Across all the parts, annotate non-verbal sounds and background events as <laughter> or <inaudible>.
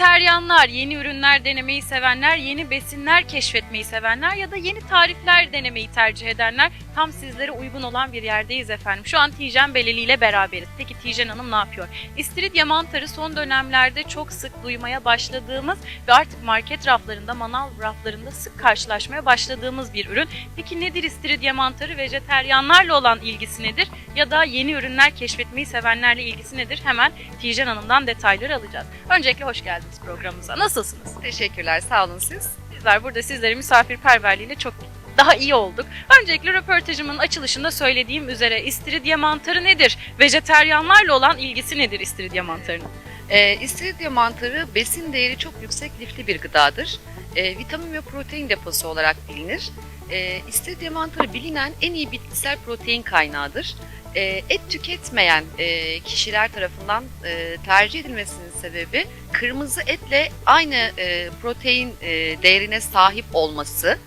Vejeteryanlar, yeni ürünler denemeyi sevenler, yeni besinler keşfetmeyi sevenler ya da yeni tarifler denemeyi tercih edenler tam sizlere uygun olan bir yerdeyiz efendim. Şu an Tijen Beleli ile beraberiz. Peki Tijen Hanım ne yapıyor? İstiridye mantarı son dönemlerde çok sık duymaya başladığımız ve artık market raflarında, manav raflarında sık karşılaşmaya başladığımız bir ürün. Peki nedir istiridye mantarı? Vejeteryanlarla olan ilgisi nedir? Ya da yeni ürünler keşfetmeyi sevenlerle ilgisi nedir? Hemen Tijen Hanım'dan detayları alacağız. Öncelikle hoş geldiniz programımıza. Nasılsınız? Teşekkürler, sağ olun siz. Bizler burada sizlerin misafirperverliğiyle çok daha iyi olduk. Öncelikle röportajımın açılışında söylediğim üzere istiridye mantarı nedir? Vejeteryanlarla olan ilgisi nedir istiridye mantarının? Ee, istiridye mantarı besin değeri çok yüksek lifli bir gıdadır. Ee, vitamin ve protein deposu olarak bilinir. Ee, istiridye mantarı bilinen en iyi bitkisel protein kaynağıdır. Ee, et tüketmeyen e, kişiler tarafından e, tercih edilmesinin sebebi kırmızı etle aynı e, protein e, değerine sahip olması.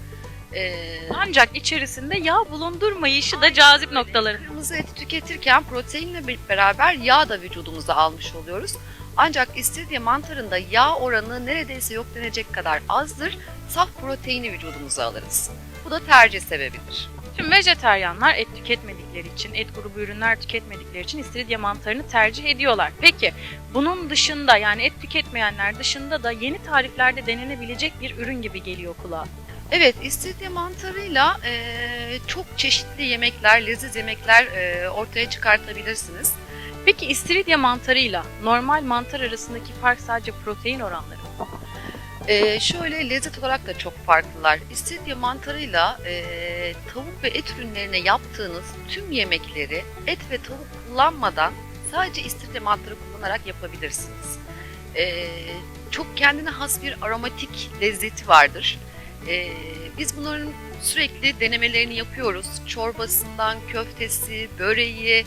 Ee, Ancak içerisinde yağ bulundurmayışı da cazip noktaları. Kırmızı eti tüketirken proteinle beraber yağ da vücudumuza almış oluyoruz. Ancak istiridye mantarında yağ oranı neredeyse yok denecek kadar azdır. Saf proteini vücudumuza alırız. Bu da tercih sebebidir. Şimdi vejeteryanlar et tüketmedikleri için, et grubu ürünler tüketmedikleri için istiridye mantarını tercih ediyorlar. Peki bunun dışında yani et tüketmeyenler dışında da yeni tariflerde denenebilecek bir ürün gibi geliyor kulağa. Evet, istiridye mantarıyla eee, çok çeşitli yemekler, leziz yemekler eee, ortaya çıkartabilirsiniz. Peki istiridye mantarıyla normal mantar arasındaki fark sadece protein oranları mı? Ee, şöyle lezzet olarak da çok farklılar. İstiridye mantarıyla e, tavuk ve et ürünlerine yaptığınız tüm yemekleri et ve tavuk kullanmadan sadece istiridye mantarı kullanarak yapabilirsiniz. Ee, çok kendine has bir aromatik lezzeti vardır. Ee, biz bunların sürekli denemelerini yapıyoruz. Çorbasından köftesi, böreği,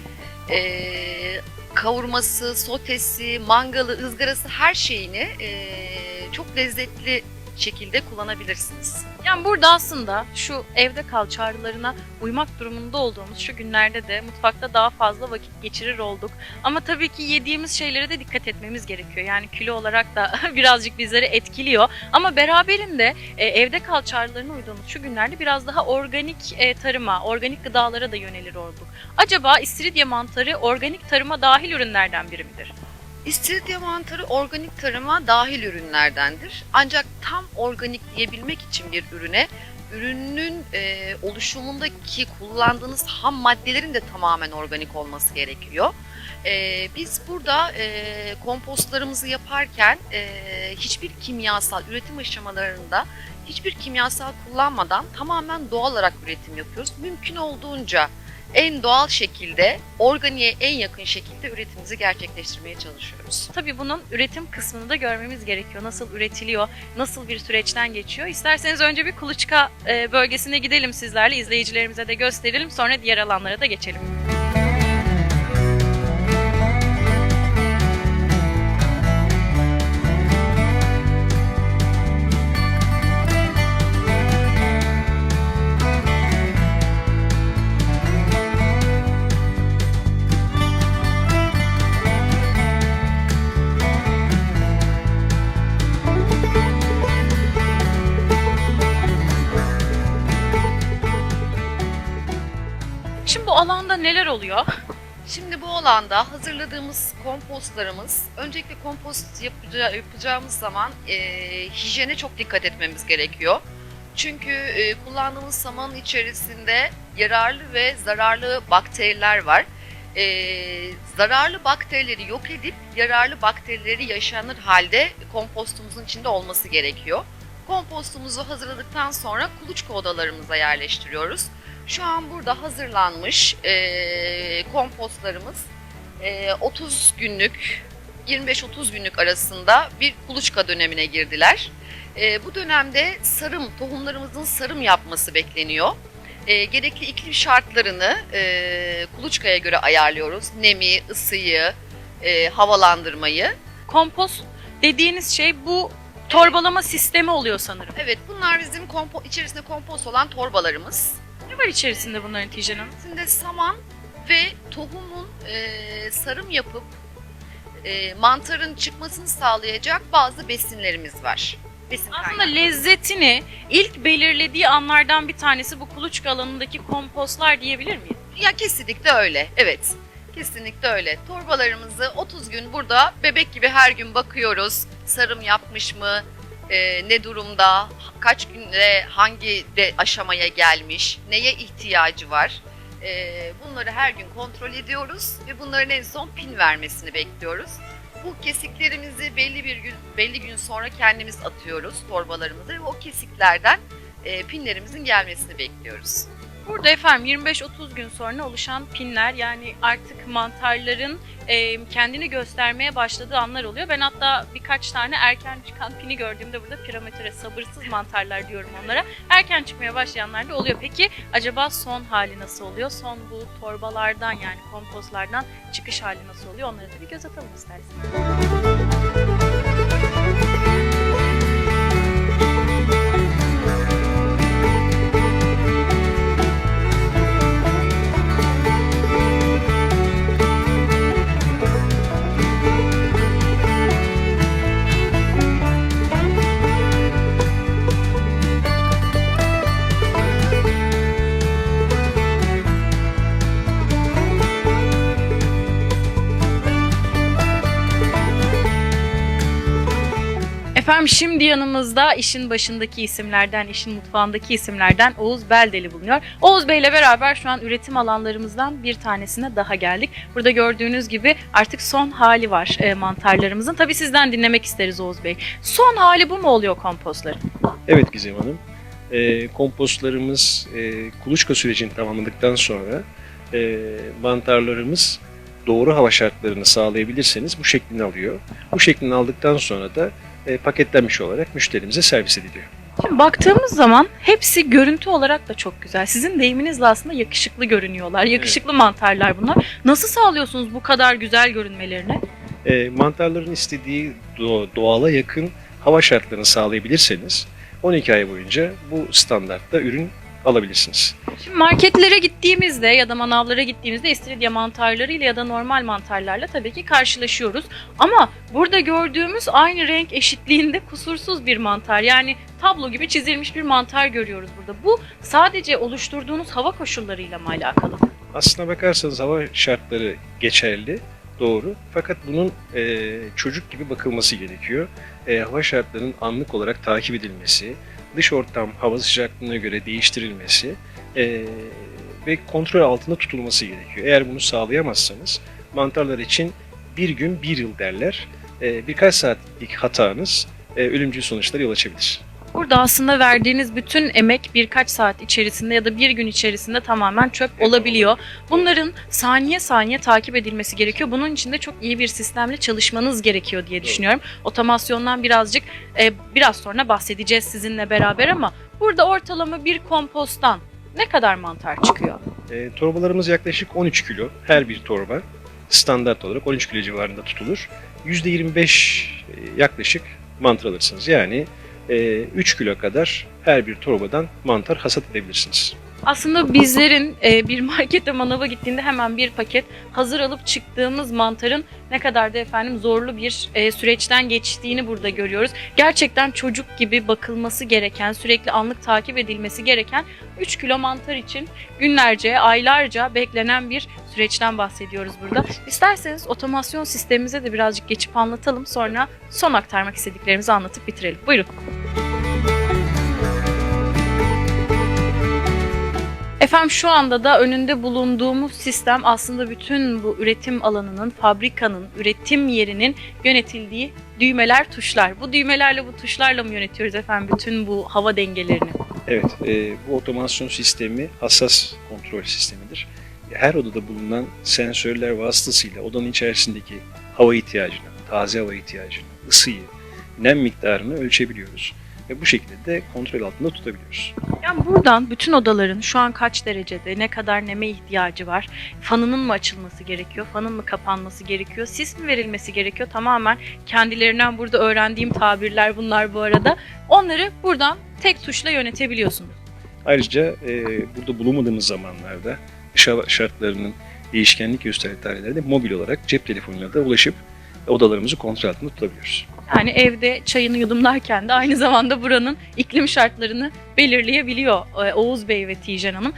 e, kavurması, sotesi, mangalı, ızgarası her şeyini e, çok lezzetli şekilde kullanabilirsiniz. Yani burada aslında şu evde kal çağrılarına uymak durumunda olduğumuz şu günlerde de mutfakta daha fazla vakit geçirir olduk. Ama tabii ki yediğimiz şeylere de dikkat etmemiz gerekiyor. Yani kilo olarak da <laughs> birazcık bizleri etkiliyor. Ama beraberinde e, evde kal çağrılarına uyduğumuz şu günlerde biraz daha organik e, tarıma, organik gıdalara da yönelir olduk. Acaba istiridye mantarı organik tarıma dahil ürünlerden biri midir? İstiridye mantarı organik tarıma dahil ürünlerdendir. Ancak tam organik diyebilmek için bir ürüne ürünün e, oluşumundaki kullandığınız ham maddelerin de tamamen organik olması gerekiyor. E, biz burada e, kompostlarımızı yaparken e, hiçbir kimyasal üretim aşamalarında hiçbir kimyasal kullanmadan tamamen doğal olarak üretim yapıyoruz. Mümkün olduğunca en doğal şekilde, organiğe en yakın şekilde üretimimizi gerçekleştirmeye çalışıyoruz. Tabii bunun üretim kısmını da görmemiz gerekiyor. Nasıl üretiliyor, nasıl bir süreçten geçiyor. İsterseniz önce bir kuluçka e, bölgesine gidelim sizlerle, izleyicilerimize de gösterelim. Sonra diğer alanlara da geçelim. Neler oluyor? <laughs> Şimdi bu alanda hazırladığımız kompostlarımız, öncelikle kompost yapaca- yapacağımız zaman e, hijyene çok dikkat etmemiz gerekiyor. Çünkü e, kullandığımız samanın içerisinde yararlı ve zararlı bakteriler var. E, zararlı bakterileri yok edip yararlı bakterileri yaşanır halde kompostumuzun içinde olması gerekiyor. Kompostumuzu hazırladıktan sonra kuluçka odalarımıza yerleştiriyoruz. Şu an burada hazırlanmış e, kompostlarımız e, 30 günlük 25-30 günlük arasında bir kuluçka dönemine girdiler. E, bu dönemde sarım, tohumlarımızın sarım yapması bekleniyor. E, gerekli iklim şartlarını e, kuluçkaya göre ayarlıyoruz. Nemi, ısıyı, e, havalandırmayı. Kompost dediğiniz şey bu torbalama sistemi oluyor sanırım. Evet bunlar bizim kompo içerisinde kompost olan torbalarımız. Ne var içerisinde bunların Tijen Hanım? İçinde saman ve tohumun e, sarım yapıp e, mantarın çıkmasını sağlayacak bazı besinlerimiz var. Besin Aslında kaynağı. lezzetini ilk belirlediği anlardan bir tanesi bu kuluçka alanındaki kompostlar diyebilir miyiz? Ya kesinlikle öyle. Evet. Kesinlikle öyle. Torbalarımızı 30 gün burada bebek gibi her gün bakıyoruz. Sarım yapmış mı? e, ne durumda? Kaç günde hangi de aşamaya gelmiş? Neye ihtiyacı var? E, bunları her gün kontrol ediyoruz ve bunların en son pin vermesini bekliyoruz. Bu kesiklerimizi belli bir gün belli gün sonra kendimiz atıyoruz torbalarımıza ve o kesiklerden e, pinlerimizin gelmesini bekliyoruz. Burada efendim 25-30 gün sonra oluşan pinler yani artık mantarların e, kendini göstermeye başladığı anlar oluyor. Ben hatta birkaç tane erken çıkan pini gördüğümde burada piramidere sabırsız mantarlar diyorum onlara. Erken çıkmaya başlayanlar da oluyor. Peki acaba son hali nasıl oluyor? Son bu torbalardan yani kompostlardan çıkış hali nasıl oluyor? Onları da bir göz atalım isterseniz. Efendim şimdi yanımızda işin başındaki isimlerden, işin mutfağındaki isimlerden Oğuz Beldeli bulunuyor. Oğuz Bey ile beraber şu an üretim alanlarımızdan bir tanesine daha geldik. Burada gördüğünüz gibi artık son hali var e, mantarlarımızın. Tabii sizden dinlemek isteriz Oğuz Bey. Son hali bu mu oluyor kompostların? Evet Gizem Hanım. E, kompostlarımız e, kuluçka sürecini tamamladıktan sonra e, mantarlarımız doğru hava şartlarını sağlayabilirseniz bu şeklini alıyor. Bu şeklini aldıktan sonra da e, paketlenmiş olarak müşterimize servis ediliyor. Şimdi baktığımız zaman hepsi görüntü olarak da çok güzel. Sizin deyiminizle aslında yakışıklı görünüyorlar. Yakışıklı mantarlar bunlar. Nasıl sağlıyorsunuz bu kadar güzel görünmelerini? E, mantarların istediği do- doğala yakın hava şartlarını sağlayabilirseniz 12 ay boyunca bu standartta ürün alabilirsiniz. Şimdi marketlere gittiğimizde ya da manavlara gittiğimizde istiridye mantarlarıyla ya da normal mantarlarla tabii ki karşılaşıyoruz. Ama burada gördüğümüz aynı renk eşitliğinde kusursuz bir mantar. Yani tablo gibi çizilmiş bir mantar görüyoruz burada. Bu sadece oluşturduğunuz hava koşullarıyla mı alakalı? Aslına bakarsanız hava şartları geçerli, doğru. Fakat bunun e, çocuk gibi bakılması gerekiyor. E, hava şartlarının anlık olarak takip edilmesi, dış ortam hava sıcaklığına göre değiştirilmesi e, ve kontrol altında tutulması gerekiyor. Eğer bunu sağlayamazsanız mantarlar için bir gün bir yıl derler. E, birkaç saatlik hatanız e, ölümcül sonuçlara yol açabilir. Burada aslında verdiğiniz bütün emek birkaç saat içerisinde ya da bir gün içerisinde tamamen çöp olabiliyor. Bunların saniye saniye takip edilmesi gerekiyor. Bunun için de çok iyi bir sistemle çalışmanız gerekiyor diye düşünüyorum. Otomasyondan birazcık e, biraz sonra bahsedeceğiz sizinle beraber ama burada ortalama bir komposttan ne kadar mantar çıkıyor? E, torbalarımız yaklaşık 13 kilo her bir torba. Standart olarak 13 kilo civarında tutulur. %25 e, yaklaşık mantar alırsınız. Yani 3 kilo kadar her bir torbadan mantar hasat edebilirsiniz. Aslında bizlerin e, bir markete manava gittiğinde hemen bir paket hazır alıp çıktığımız mantarın ne kadar da efendim zorlu bir e, süreçten geçtiğini burada görüyoruz. Gerçekten çocuk gibi bakılması gereken, sürekli anlık takip edilmesi gereken 3 kilo mantar için günlerce, aylarca beklenen bir süreçten bahsediyoruz burada. İsterseniz otomasyon sistemimize de birazcık geçip anlatalım. Sonra son aktarmak istediklerimizi anlatıp bitirelim. Buyurun. Efendim şu anda da önünde bulunduğumuz sistem aslında bütün bu üretim alanının, fabrikanın, üretim yerinin yönetildiği düğmeler, tuşlar. Bu düğmelerle, bu tuşlarla mı yönetiyoruz efendim bütün bu hava dengelerini? Evet, e, bu otomasyon sistemi hassas kontrol sistemidir. Her odada bulunan sensörler vasıtasıyla odanın içerisindeki hava ihtiyacını, taze hava ihtiyacını, ısıyı, nem miktarını ölçebiliyoruz. Ve bu şekilde de kontrol altında tutabiliyoruz. Yani buradan bütün odaların şu an kaç derecede, ne kadar neme ihtiyacı var, fanının mı açılması gerekiyor, fanın mı kapanması gerekiyor, sis mi verilmesi gerekiyor tamamen kendilerinden burada öğrendiğim tabirler bunlar bu arada. Onları buradan tek tuşla yönetebiliyorsunuz. Ayrıca e, burada bulunmadığımız zamanlarda şartlarının değişkenlik gösterdiği tarihlerde mobil olarak cep telefonuyla da ulaşıp odalarımızı kontrol altında tutabiliyoruz. Yani evde çayını yudumlarken de aynı zamanda buranın iklim şartlarını belirleyebiliyor e, Oğuz Bey ve Tijen Hanım.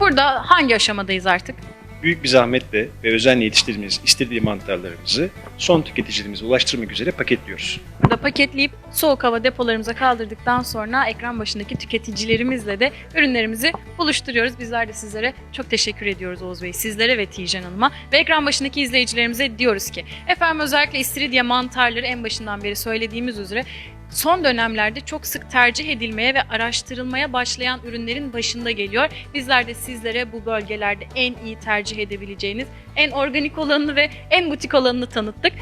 Burada hangi aşamadayız artık? Büyük bir zahmetle ve özenle yetiştirdiğimiz istediği mantarlarımızı son tüketicilerimize ulaştırmak üzere paketliyoruz. Paketleyip soğuk hava depolarımıza kaldırdıktan sonra ekran başındaki tüketicilerimizle de ürünlerimizi buluşturuyoruz. Bizler de sizlere çok teşekkür ediyoruz Oğuz Bey, sizlere ve Tijen Hanım'a. Ve ekran başındaki izleyicilerimize diyoruz ki efendim özellikle istiridye mantarları en başından beri söylediğimiz üzere son dönemlerde çok sık tercih edilmeye ve araştırılmaya başlayan ürünlerin başında geliyor. Bizler de sizlere bu bölgelerde en iyi tercih edebileceğiniz, en organik olanını ve en butik olanını tanıttık.